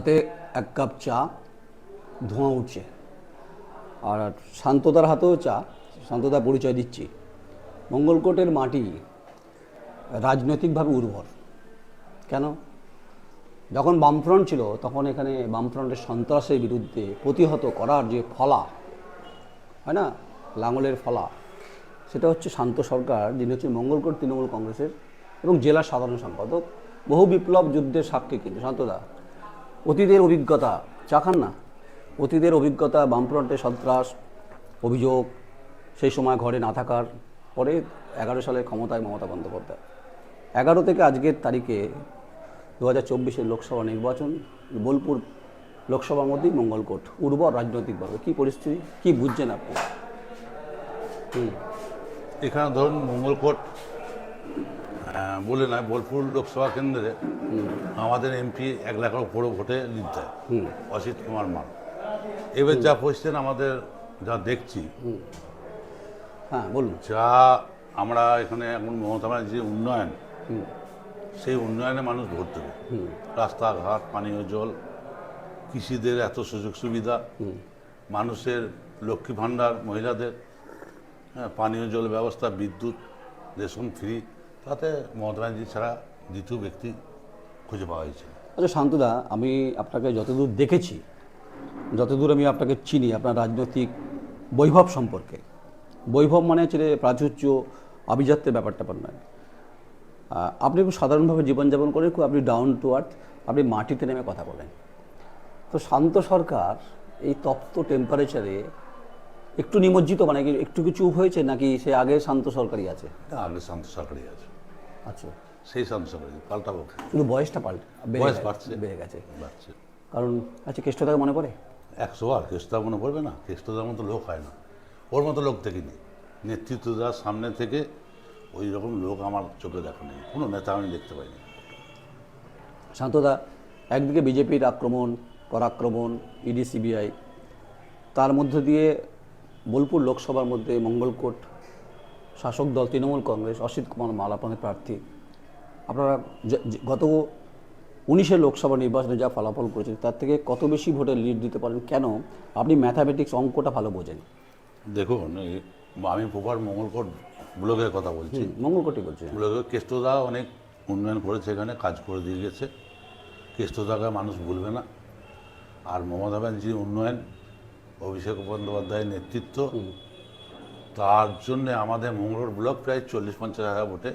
হাতে এক কাপ চা, ধোঁয়া উঠছে। আর শান্ততার হাতেও চা শান্ততা পরিচয় দিচ্ছি। মঙ্গলকোটের মাটি রাজনৈতিকভাবে উর্বর। কেন? যখন বামফ্রন্ট ছিল, তখন এখানে বামফ্রন্টের সন্ত্রাসের বিরুদ্ধে প্রতিহত করার যে ফলা, হয় না? লাঙলের ফলা, সেটা হচ্ছে শান্ত সরকার, যিনি হচ্ছে মঙ্গলকোট তৃণমূল কংগ্রেসের এবং জেলা সাধারণ সম্পাদক। বহু বিপ্লব যুদ্ধের সাক্ষী কিন্তু শান্তদা। অতীতের অভিজ্ঞতা, চা খান না। অতীতের অভিজ্ঞতা, বামফ্রন্টে সন্ত্রাস, অভিযোগ, সেই সময় ঘরে না থাকার পরে এগারো সালে ক্ষমতায় মমতা বন্দ্যোপাধ্যায়। এগারো থেকে আজকের তারিখে দু হাজার চব্বিশের লোকসভা নির্বাচন, বোলপুর লোকসভার মধ্যেই মঙ্গলকোট উর্বর রাজনৈতিকভাবে। কী পরিস্থিতি, কী বুঝছেন আপনি? হুম। এখানে ধরুন মঙ্গলকোট বলে নয় বোলপুর লোকসভা কেন্দ্রে আমাদের এমপি এক লাখের উপরে ভোটে হুম। অসিত কুমার মাল। এবার যা পরিস্থিতি আমাদের যা দেখছি হ্যাঁ বলুন। যা আমরা এখানে এখন মমতা ব্যানার্জি যে উন্নয়ন সেই উন্নয়নে মানুষ ভোট দেবে। রাস্তাঘাট পানীয় জল কৃষিদের এত সুযোগ সুবিধা মানুষের লক্ষ্মী ভাণ্ডার মহিলাদের হ্যাঁ, পানীয় জল ব্যবস্থা বিদ্যুৎ রেশন ফ্রি তাতে মমতা ছাড়া দ্বিতীয় ব্যক্তি খুঁজে পাওয়া হয়েছে। আচ্ছা শান্তদা, আমি আপনাকে যতদূর দেখেছি, যতদূর আমি আপনাকে চিনি, আপনার রাজনৈতিক বৈভব সম্পর্কে, বৈভব মানে হচ্ছে প্রাচুর্য, আভিজাত্যের ব্যাপার ট্যাপার নয়। আপনি খুব সাধারণভাবে জীবনযাপন করেন খুব আপনি ডাউন টু আর্থ আপনি মাটিতে নেমে কথা বলেন। তো শান্ত সরকার এই তপ্ত টেম্পারেচারে একটু নিমজ্জিত মানে কি একটু কিছু হয়েছে নাকি সে আগে শান্ত সরকারই আছে? আগে শান্ত সরকারই আছে। আচ্ছা। সেই শান্ত সরকারি পাল্টাবো শুধু বয়সটা পাল্টে বয়স বাড়ছে। বেড়ে গেছে। বাড়ছে। কারণ আচ্ছা কেষ্টটাকে মনে পড়ে? একশো আর কেষ্টদা মনে পড়বে না? কেষ্টদার মতো লোক হয় না। ওর মতো লোক দেখিনি নেতৃত্ব দেওয়ার সামনে থেকে ওই রকম লোক আমার চোখে দেখো নেই। কোনো নেতা আমি দেখতে পাইনি। শান্তদা একদিকে বিজেপির আক্রমণ পরাক্রমণ ইডি সিবিআই তার মধ্য দিয়ে বোলপুর লোকসভার মধ্যে মঙ্গলকোট শাসক দল তৃণমূল কংগ্রেস অসিত কুমার মাল আপনাদের প্রার্থী। আপনারা গত উনিশে লোকসভা নির্বাচনে যা ফলাফল করেছেন তার থেকে কত বেশি ভোটে লিড দিতে পারেন? কেন? আপনি ম্যাথামেটিক্স অঙ্কটা ভালো বোঝেন। দেখুন আমি প্রপার মঙ্গলকোট ব্লকের কথা বলছি। মঙ্গলকোটই বলছি। ব্লকে কেষ্টদা অনেক উন্নয়ন করেছে এখানে কাজ করে দিয়ে গেছে। কেষ্টদাকে মানুষ ভুলবে না। আর মমতা ব্যানার্জির উন্নয়ন অভিষেক বন্দ্যোপাধ্যায়ের নেতৃত্ব। তার জন্য আমাদের মঙ্গলকোট ব্লক প্রায় চল্লিশ পঞ্চাশ হাজার ভোটে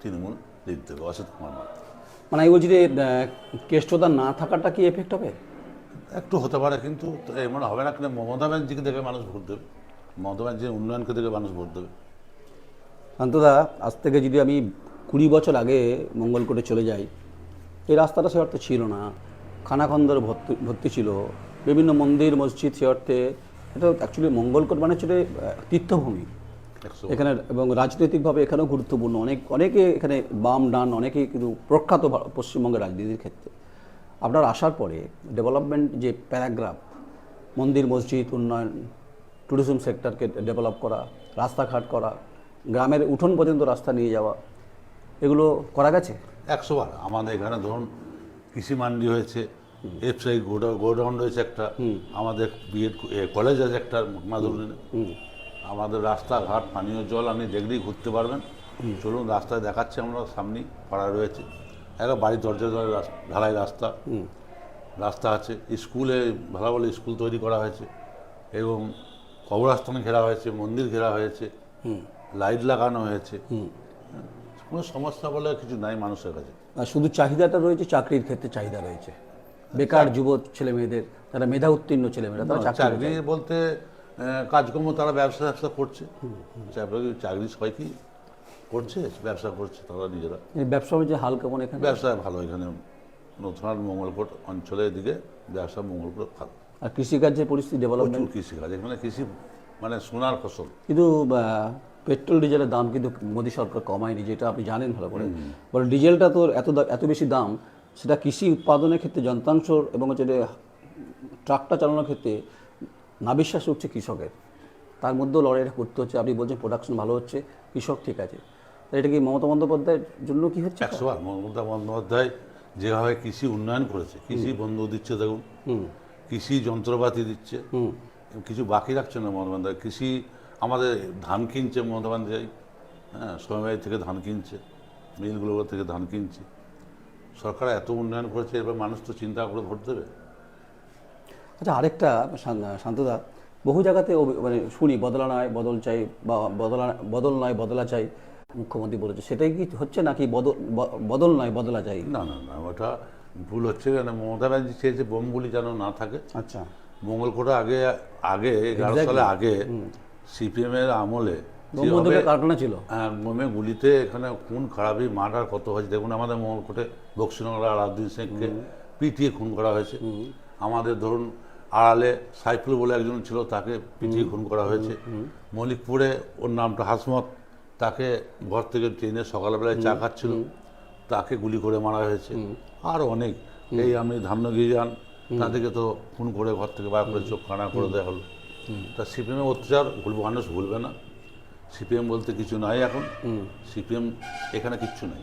তৃণমূল লিড দেবে অসিত কুমার মানে আমি বলছি যে কেষ্টতা না থাকাটা কি এফেক্ট হবে? একটু হতে পারে কিন্তু এমন হবে না কিন্তু মমতা ব্যানার্জিকে দেখে মানুষ ভোট দেবে। মমতা ব্যানার্জির উন্নয়নকে দেখে মানুষ ভোট দেবে। শান্তদা আজ থেকে যদি আমি কুড়ি বছর আগে মঙ্গলকোটে চলে যাই এই রাস্তাটা সে অর্থে ছিল না। খানাখন্দর ভর্তি ভর্তি ছিল। বিভিন্ন মন্দির মসজিদ সে অর্থে এটা অ্যাকচুয়ালি মঙ্গলকোট মানে হচ্ছে তীর্থভূমি। এখানে এবং রাজনৈতিকভাবে এখানেও গুরুত্বপূর্ণ। অনেক অনেকে এখানে বাম ডান অনেকেই কিন্তু প্রখ্যাত পশ্চিমবঙ্গের রাজনীতির ক্ষেত্রে। আপনার আসার পরে ডেভেলপমেন্ট যে প্যারাগ্রাফ মন্দির মসজিদ উন্নয়ন ট্যুরিজম সেক্টরকে ডেভেলপ করা রাস্তাঘাট করা গ্রামের উঠোন পর্যন্ত রাস্তা নিয়ে যাওয়া এগুলো করা গেছে? একশো বার। আমাদের এখানে ধরুন কৃষি মান্ডি হয়েছে এফসাই গোডাউন রয়েছে একটা। আমাদের বিএড কলেজ আছে একটা মাদুরিনে আমাদের রাস্তাঘাট পানীয় জল আপনি দেখলেই ঘুরতে পারবেন। চলুন রাস্তায় দেখাচ্ছি আমরা সামনেই পাড়া রয়েছে। একটা বাড়ির দরজা ঢালাই রাস্তা। রাস্তা আছে। স্কুলে ভালো ভালো স্কুল তৈরি করা হয়েছে। এবং কবরস্থান ঘেরা হয়েছে মন্দির ঘেরা হয়েছে। লাইট লাগানো হয়েছে। কোনো সমস্যা বলে কিছু নাই মানুষের কাছে। শুধু চাহিদাটা রয়েছে চাকরির ক্ষেত্রে চাহিদা রয়েছে। বেকার যুব ছেলে মেয়েদের তারা মেধা উত্তীর্ণ ছেলে মেয়েরা তারা চাকরি বলতে কাজকর্ম তারা ব্যবসা ব্যবসা করছে। চাকরি সবাই কি করছে? ব্যবসা করছে তারা নিজেরা। ব্যবসা বাণিজ্যের হাল কেমন এখানে? ব্যবসা ভালো এখানে। নতুনহাট মঙ্গলকোট অঞ্চলের দিকে ব্যবসা মঙ্গলকোট ভালো। আর কৃষিকার্যের পরিস্থিতি ডেভেলপমেন্ট প্রচুর কৃষিকাজ। এখানে কৃষি মানে সোনার ফসল। কিন্তু পেট্রোল ডিজেলের দাম কিন্তু মোদী সরকার কমায়নি যেটা আপনি জানেন ভালো করে। বলে ডিজেলটা তো এত এত বেশি দাম সেটা কৃষি উৎপাদনের ক্ষেত্রে যন্ত্রাংশ এবং হচ্ছে যে ট্রাকটা চালানোর ক্ষেত্রে না বিশ্বাস উঠছে কৃষকের। তার মধ্যেও লড়াইটা করতে হচ্ছে। আপনি বলছেন প্রোডাকশন ভালো হচ্ছে কৃষক ঠিক আছে। এটা কি মমতা বন্দ্যোপাধ্যায়ের জন্য কি হচ্ছে? একশো বার। মমতা বন্দ্যোপাধ্যায় যেভাবে কৃষি উন্নয়ন করেছে কৃষি বন্ধ দিচ্ছে দেখুন হুম। কৃষি যন্ত্রপাতি দিচ্ছে কিছু বাকি রাখছে না মমতা বন্দ্যোপাধ্যায়। কৃষি আমাদের ধান কিনছে মমতা বন্দ্যোপাধ্যায়। হ্যাঁ সমবায় থেকে ধান কিনছে মিলগুলো থেকে ধান কিনছে। সরকার এত উন্নয়ন করেছে এবার মানুষ তো চিন্তা করে ভোট দেবে। আচ্ছা আরেকটা শান- শান্তদা বহু জায়গাতে মানে শুনি বদলা নয় বদল চাই বা বদলা বদল নয় বদলা চাই মুখ্যমন্ত্রী বলেছে। সেটাই কি হচ্ছে নাকি বদল বদল নয় বদলা চাই? না না না ওটা ভুল হচ্ছে কেন? মমতা ব্যানার্জি চেয়েছে বোমগুলি যেন না থাকে। আচ্ছা। মঙ্গলকোটে আগে আগে এগারো সালে আগে সিপিএমের আমলে বঙ্গবন্ধুকে কারখানা ছিল। হ্যাঁ, বোমে গুলিতে এখানে খুন খারাপি মার্ডার কত হয়েছে? দেখুন আমাদের মঙ্গলকোটে বক্সিনগর আলাউদ্দিন শেখকে পিটিয়ে খুন করা হয়েছে। আমাদের ধরুন আড়ালে সাইফুল বলে একজন ছিল তাকে পিটিয়ে খুন করা হয়েছে। মলিকপুরে ওর নামটা হাসমত তাকে ঘর থেকে ট্রেনে সকালবেলায় চা খাচ্ছিল। তাকে গুলি করে মারা হয়েছে। আর অনেক। এই আমি ধামনগিরি যান তাদেরকে তো খুন করে ঘর থেকে বার করে চোখ কানা করে দেওয়া হলো। তা সিপিএমের অত্যাচার ভুলবো মানুষ ভুলবে না। সিপিএম বলতে কিছু নাই এখন। সিপিএম এখানে কিচ্ছু নাই।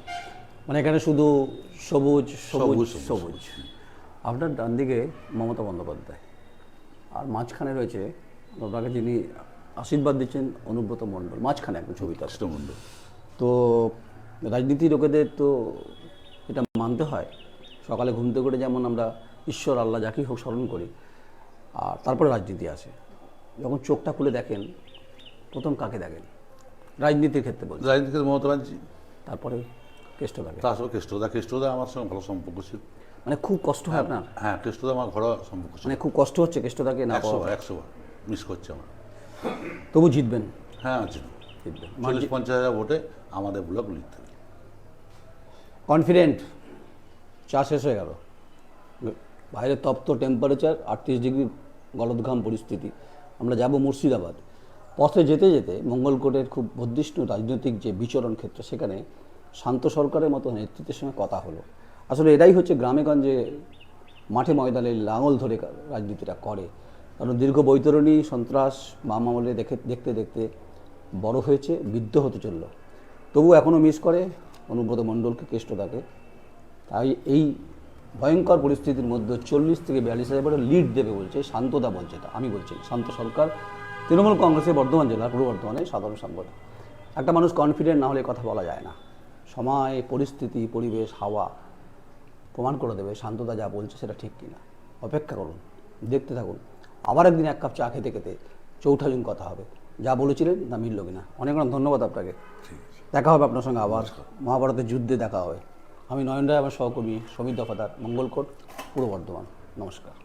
মানে এখানে শুধু সবুজ সবুজ সবুজ, আপনার ডান দিকে মমতা বন্দ্যোপাধ্যায়। আর মাঝখানে রয়েছে আপনাকে যিনি আশীর্বাদ দিচ্ছেন অনুব্রত মণ্ডল মাঝখানে একদম ছবিটা। কৃষ্ণমন্ডল তো রাজনীতি লোকেদের তো এটা মানতে হয়। সকালে ঘুম থেকে করে যেমন আমরা ঈশ্বর আল্লাহ যাকেই হোক স্মরণ করি আর তারপরে রাজনীতি আসে। যখন চোখটা খুলে দেখেন প্রথম কাকে দেখেন? রাজনীতির ক্ষেত্রে বলছি। রাজনীতিকে মমতা ব্যানার্জি। তারপরে কেষ্ট থাকে তার সঙ্গে কৃষ্ণদা কৃষ্ণদা আমার সঙ্গে ভালো সম্পর্ক ছিল। মানে খুব কষ্ট হয় আপনার? হ্যাঁ কৃষ্ণদা আমার ঘরোয়া সম্পর্ক ছিল। মানে খুব কষ্ট হচ্ছে কেষ্টদাকে না একশো বার একশো বার মিস করছে আমার। তবু জিতবেন? হ্যাঁ আছে জিতবেন। চল্লিশ পঞ্চাশ হাজার ভোটে আমাদের ব্লক লিখতে হবে। কনফিডেন্ট? চা শেষ হয়ে গেল। বাইরে তপ্ত টেম্পারেচার আটত্রিশ ডিগ্রি গলদঘাম পরিস্থিতি। আমরা যাব মুর্শিদাবাদ। পথে যেতে যেতে মঙ্গলকোটের খুব বর্ধিষ্ণু রাজনৈতিক যে বিচরণ ক্ষেত্র, সেখানে শান্ত সরকারের মতো নেতৃত্বের সঙ্গে কথা হলো। আসলে এটাই হচ্ছে গ্রামে গঞ্জে মাঠে ময়দানে লাঙল ধরে রাজনীতিটা করে। কারণ দীর্ঘ বৈতরণী, সন্ত্রাস বাম আমলে দেখে দেখতে দেখতে বড় হয়েছে, বৃদ্ধ হতে চলল। তবু এখনও মিস করে অনুব্রত মণ্ডলকে, কেষ্টদাকে। তাই এই ভয়ঙ্কর পরিস্থিতির মধ্যে চল্লিশ থেকে বিয়াল্লিশ হাজার লিড দেবে বলছে, শান্তদা বলছে আমি বলছি, শান্ত সরকার তৃণমূল কংগ্রেসের বর্ধমান জেলার পূর্ব বর্ধমানে সাধারণ সম্পাদক একটা মানুষ কনফিডেন্ট না হলে কথা বলা যায় না। সময় পরিস্থিতি পরিবেশ হাওয়া প্রমাণ করে দেবে শান্তদা যা বলছে সেটা ঠিক কিনা। অপেক্ষা করুন দেখতে থাকুন। আবার একদিন এক কাপ চা খেতে খেতে চৌঠা জুন কথা হবে। যা বলেছিলেন তা মিলল কিনা। অনেক অনেক ধন্যবাদ আপনাকে। দেখা হবে আপনার সঙ্গে আবার। মহাভারতের যুদ্ধে দেখা হবে। আমি নয়ন রায় আমার সহকর্মী সমীর দফাদার মঙ্গলকোট পূর্ব বর্ধমান। নমস্কার।